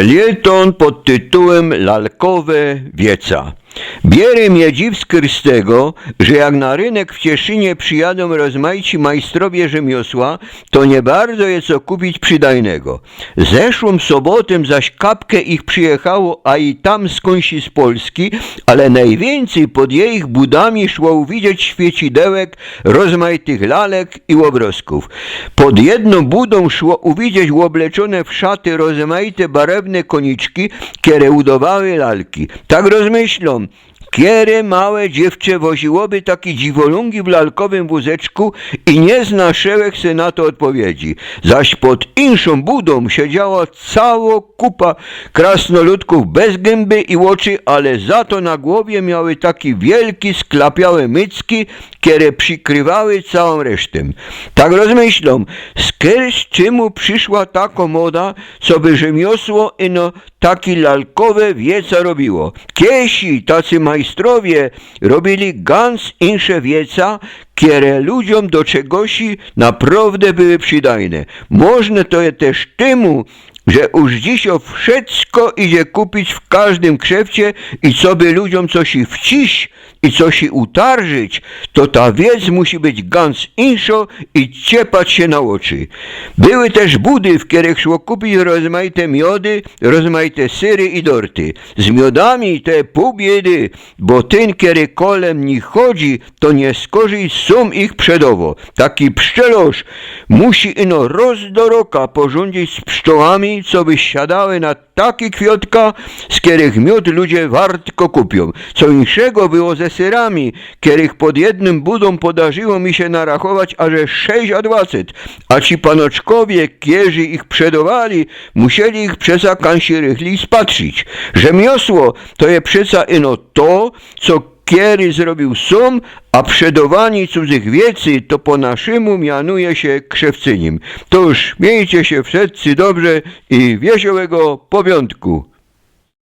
Felieton pod tytułem Lalkowe wieca. Bierę miedziwsk z tego, że jak na rynek w Cieszynie przyjadą rozmaici majstrowie rzemiosła, to nie bardzo jest co kupić przydajnego. Zeszłą sobotę zaś kapkę ich przyjechało, a i tam skądś z Polski, ale najwięcej pod jej budami szło uwidzieć świecidełek, rozmaitych lalek i łobrosków. Pod jedną budą szło uwidzieć łobleczone w szaty rozmaite barewne koniczki, które udawały lalki. Tak rozmyślą, Kiery małe dziewczę woziłoby taki dziwolungi w lalkowym wózeczku i nie znaszełek se na to odpowiedzi. Zaś pod inszą budą siedziała cała kupa krasnoludków bez gęby i oczy, ale za to na głowie miały taki wielki, sklapiałe mycki, które przykrywały całą resztę. Tak rozmyślą, skąd czemu przyszła taka moda, co by rzemiosło ino taki lalkowe wieca robiło. Kiesi, tacy majstrowie, robili gans insze wieca, które ludziom do czegoś naprawdę były przydajne. Można to je też temu, że już dziś o wszystko idzie kupić w każdym krzewcie i co by ludziom coś i wciś i coś i utarżyć, to ta wiec musi być gans inszo i ciepać się na oczy. Były też budy, w których szło kupić rozmaite miody, rozmaite syry i dorty. Z miodami te pół biedy, bo ten, który kolem nich chodzi, to nie skorzy sum ich przedowo. Taki pszczelosz musi ino roz do roka porządzić z pszczołami, co by siadały na takie kwiotka, z których miód ludzie wartko kupią. Co inszego było ze syrami, których pod jednym budą podarzyło mi się narachować aże sześć a dwacet, a ci panoczkowie, kierzy ich przedowali, musieli ich przesa kansi rychli spatrzyć. Rzemiosło to je przeca ino to, co kiery zrobił sum, a przedowani cudzych wiecy to po naszemu mianuje się krzewcynim. To już miejcie się wszyscy dobrze i wesołego powiątku.